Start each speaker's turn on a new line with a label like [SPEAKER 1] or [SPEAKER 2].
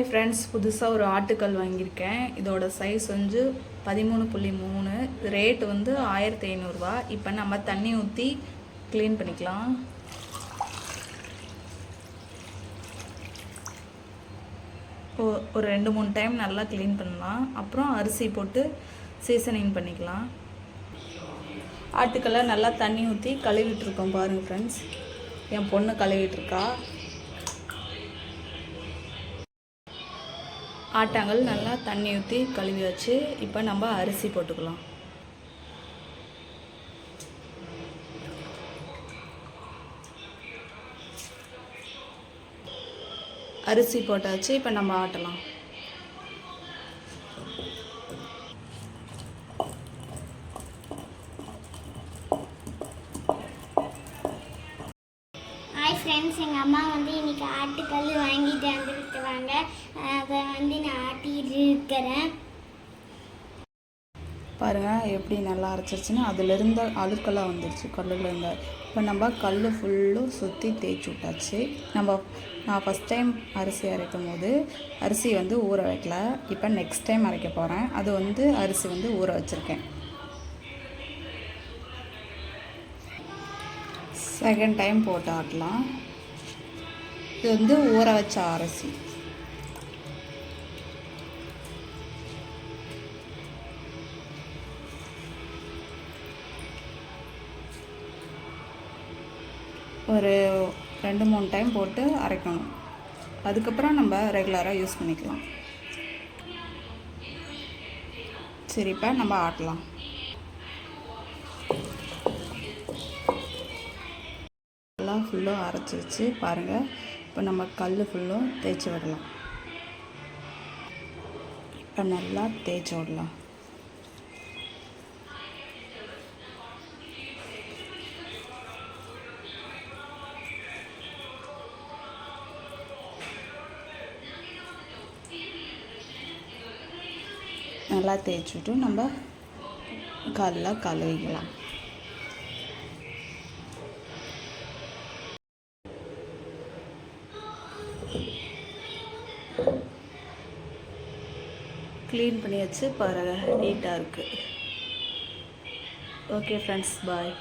[SPEAKER 1] Friends புதுசாக ஒரு ஆட்டுக்கல் வாங்கியிருக்கேன். இதோட சைஸ் வந்து பதிமூணு புள்ளி மூணு. ரேட் வந்து ஆயிரத்தி ஐநூறுரூவா இப்போ நம்ம தண்ணி ஊற்றி க்ளீன் பண்ணிக்கலாம். ஒரு ரெண்டு மூணு டைம் நல்லா க்ளீன் பண்ணலாம். அப்புறம் அரிசி போட்டு சீசனிங் பண்ணிக்கலாம். ஆட்டுக்கல்லை நல்லா தண்ணி ஊற்றி கழுவிட்டுருக்கோம் பாருங்கள் ஃப்ரெண்ட்ஸ் என் பொண்ணு கழுவிட்டுருக்கா ஆட்டாங்கல் நல்லா தண்ணி ஊற்றி கழுவி வச்சு இப்போ நம்ம அரிசி போட்டுக்கலாம். அரிசி போட்டாச்சு இப்போ நம்ம ஆட்டலாம்.
[SPEAKER 2] ஹாய் ஃப்ரெண்ட்ஸ் எங்கள் அம்மா வந்து இன்னைக்கு ஆட்டுக்கல் வாங்கிட்டு வந்துருக்கு ஆட்டிட்டு
[SPEAKER 1] பாருங்கள் எப்படி நல்லா அரைச்சிருச்சுன்னா அதில் இருந்த அழுக்கெல்லாம் வந்துருச்சு கல்லில் இருந்த. இப்போ நம்ம கல் ஃபுல்லும் சுற்றி தேய்ச்சி விட்டாச்சு. நம்ம நான் ஃபஸ்ட் டைம் அரிசி அரைக்கும் போது அரிசி வந்து ஊற வைக்கல. இப்போ நெக்ஸ்ட் டைம் அரைக்க போகிறேன் அது வந்து அரிசி வந்து ஊற வச்சுருக்கேன். செகண்ட் டைம் போட்டு ஆட்டலாம். இது வந்து ஊற வச்ச அரிசி. ஒரு ரெண்டு மூணு டைம் போட்டு அரைக்கணும். அதுக்கப்புறம் நம்ம ரெகுலராக யூஸ் பண்ணிக்கலாம். சரி இப்போ நம்ம ஆட்டலாம். எல்லாம் ஃபுல்லும் அரைச்சி வச்சு பாருங்கள் இப்போ நம்ம கல் ஃபுல்லும் தேய்ச்சி விடலாம். இப்போ நல்லா தேய்ச்சி விடலாம். நல்லா தேய்ச்சிட்டு நம்ம காலைல கழுவிக்கலாம். க்ளீன் பண்ணியாச்சு பாருங்கள் நீட்டாக இருக்குது ஓகே ஃப்ரெண்ட்ஸ் பாய்